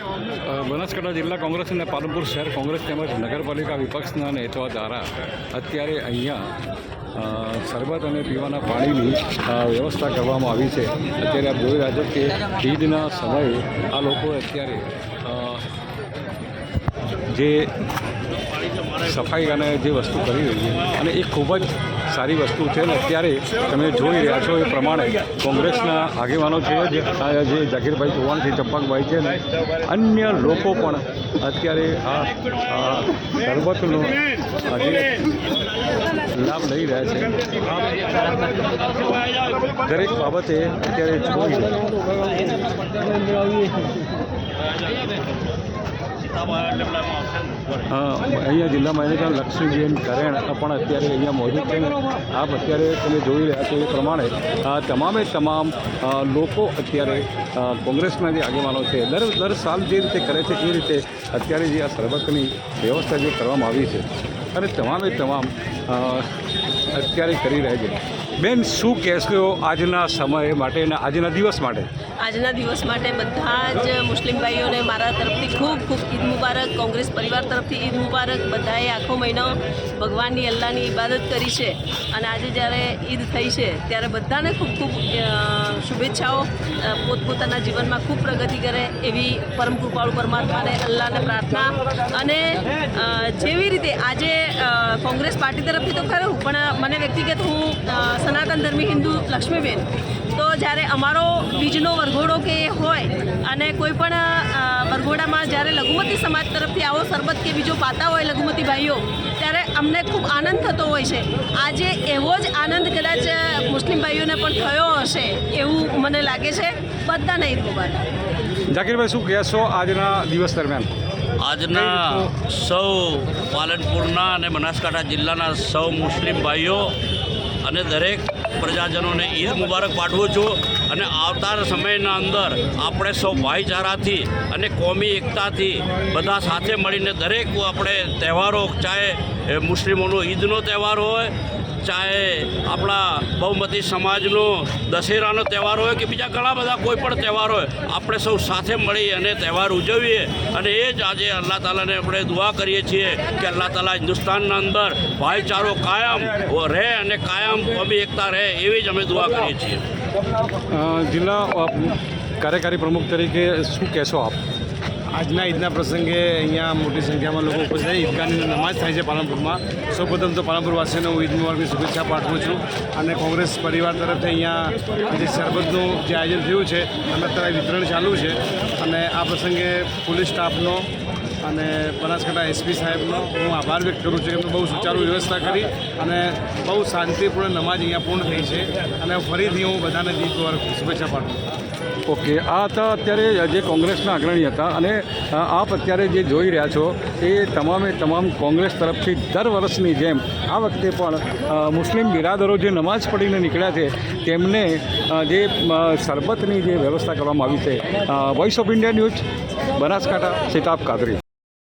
બનાસકાંઠા જિલ્લા કોંગ્રેસ અને પાલનપુર શહેર કોંગ્રેસ તેમજ નગરપાલિકા વિપક્ષના નેતાઓ દ્વારા અત્યારે અહીંયા શરબત અને પીવાના પાણીની વ્યવસ્થા કરવામાં આવી છે. અત્યારે આપ જોઈ રહ્યા છો કે ઈદના સમયે આ લોકો અત્યારે જે સફાઈ અને જે વસ્તુ કરી રહી છે, અને એ ખૂબ જ સારી વસ્તુ છે ને અત્યારે તમે જોઈ રહ્યા છો એ પ્રમાણે કોંગ્રેસના આગેવાનો છે, જે આ જે જાકીરભાઈ ચૌહાણ છે, ચંપકભાઈ છે ને અન્ય લોકો પણ અત્યારે આ આ શરબતનો આજે લાભ લઈ રહ્યા છે. દરેક બાબતે અત્યારે જોઈ અ, અહીંયા એને મેનેજર લક્ષ્મીબેન કરેણ. પણ અત્યારે અહીંયા મોજૂદ છે. આપ અત્યારે તમે જોઈ રહ્યા છો એ પ્રમાણે તમામે તમામ લોકો અત્યારે કોંગ્રેસના જે આગેવાનો છે દર દર સાલ જે રીતે કરે છે એ રીતે અત્યારે જે આ શરબતની વ્યવસ્થા જે કરવામાં આવી છે અને તમામે તમામ અત્યારે કરી રહ્યા છે. બેન, શું કહેશો આજના સમય માટે અને આજના દિવસ માટે? આજના દિવસ માટે બધા જ મુસ્લિમ ભાઈઓને મારા તરફથી ખૂબ ખૂબ ઈદ મુબારક, કોંગ્રેસ પરિવાર તરફથી ઈદ મુબારક. બધાએ આખો મહિનો ભગવાનની, અલ્લાહની ઇબાદત કરી છે. અને આજે જ્યારે ઈદ થઈ છે, ત્યારે બધાને ખૂબ ખૂબ શુભેચ્છાઓ. પોતપોતાના જીવનમાં ખૂબ પ્રગતિ કરે એવી પરમ કૃપાળુ પરમાત્માને અલ્લાહને પ્રાર્થના અને જેવી રીતે આજે કોંગ્રેસ પાર્ટી તરફથી તો ખરું, પણ મને વ્યક્તિગત હું સનાતન ધર્મી હિન્દુ લક્ષ્મીબેન. તો જ્યારે અમારો બીજનો વરઘોડો કે હોય, અને કોઈ પણ વરઘોડામાં જ્યારે લઘુમતી સમાજ તરફથી આવો શરબત કે બીજો પાતા હોય લઘુમતી ભાઈઓ, ત્યારે અમને ખૂબ આનંદ થતો હોય છે. આજે એવો જ આનંદ કદાચ મુસ્લિમ ભાઈઓને પણ થયો હશે, એવું મને લાગે છે. બધા નહીં ખબર જાકીરભાઈ, શું કહેશો આજના દિવસ દરમિયાન? આજના સૌ પાલનપુરના અને બનાસકાંઠા જિલ્લાના સૌ મુસ્લિમ ભાઈઓ અને દરેક પ્રજાજનોને ઈદ મુબારક પાઠવું છું. અને આવતા સમયના અંદર આપણે સૌ ભાઈચારાથી અને કોમી એકતાથી બધા સાથે મળીને દરેક આપણે તહેવારો, ચાહે મુસ્લિમોનો ઈદનો તહેવાર હોય, ચાહે આપણા બહુમતી સમાજનો દશેરાનો તહેવાર હોય કે બીજા ઘણા બધા કોઈ પણ તહેવાર હોય, આપણે સૌ સાથે મળી અને તહેવાર ઉજવીએ. અને એ જ આજે અલ્લાહ તાલાને આપણે દુઆ કરીએ છીએ કે અલ્લાહ તાલા હિન્દુસ્તાનના અંદર ભાઈચારો કાયમ રહે અને કાયમ કોમી એકતા રહે, એવી જ અમે દુઆ કરીએ છીએ. જિલ્લા કાર્યકારી પ્રમુખ તરીકે શું કહેશો આપ? આજના ઈદના પ્રસંગે અહીંયા મોટી સંખ્યામાં લોકો ઉપસ્થિત છે ઈદગાહની નમાઝ થાય છે પાલનપુરમાં. સૌપ્રથમ તો પાલનપુરવાસીઓને હું ઈદ મુબારકની શુભેચ્છા પાઠવું છું અને કોંગ્રેસ પરિવાર તરફથી અહીંયા જે શરબતનું જે આયોજન થયું છે, અને અત્યારે વિતરણ ચાલુ છે. અને આ પ્રસંગે પોલીસ સ્ટાફનો અને બનાસકાંઠા એસપી સાહેબનો હું આભાર વ્યક્ત કરું છું કે એમણે બહુ સુચારુ વ્યવસ્થા કરી અને બહુ શાંતિપૂર્ણ નમાજ અહીંયા પૂર્ણ થઈ છે. અને ફરીથી હું બધાને દીપવાર શુભેચ્છા પાઠવું ઓકે, આ હતા અત્યારે જે કોંગ્રેસના અગ્રણી હતા અને આપ અત્યારે જે જોઈ રહ્યા છો એ તમામે તમામ કોંગ્રેસ તરફથી દર વર્ષની જેમ આ વખતે પણ મુસ્લિમ બિરાદરો જે નમાઝ પડીને નીકળ્યા છે, તેમને જે શરબતની જે વ્યવસ્થા કરવામાં આવી છે voice of India news Banaskantha Sitab Qadri.